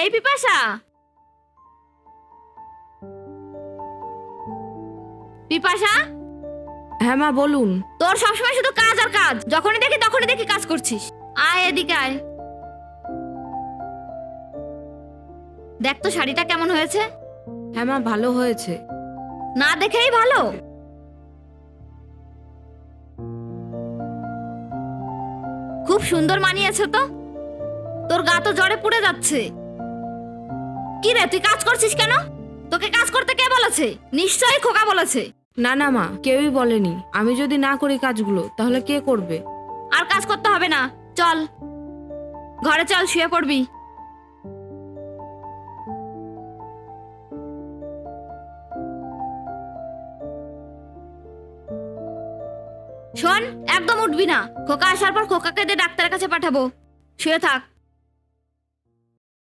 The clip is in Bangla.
এই পিপাসা! পিপাসা! হ্যাঁ মা বলুন। তোর সবসময় শুধু কাজ আর কাজ। যখনই দেখি তখনই দেখি কাজ করছিস। আয় এদিকে আয়। দেখ তো শাড়িটা কেমন হয়েছে। হ্যাঁ মা ভালো হয়েছে। না দেখেই ভালো। খুব সুন্দর মানিয়েছে তো। তোর গা তো জ্বরে পুড়ে যাচ্ছে। কি রে তুই কাজ করছিস কেন? তোকে কাজ করতে কে বলেছে? নিশ্চয়ই খোকা বলেছে। না না মা কেউই বলেনি। আমি যদি না করি কাজগুলো তাহলে কে করবে? আর কাজ করতে হবে না। চল। ঘরে চল শুয়ে পড়বি। শোন একদম উঠবি না। খোকা আসার পর খোকাকে দিয়ে ডাক্তারের কাছে পাঠাবো। শুয়ে থাক।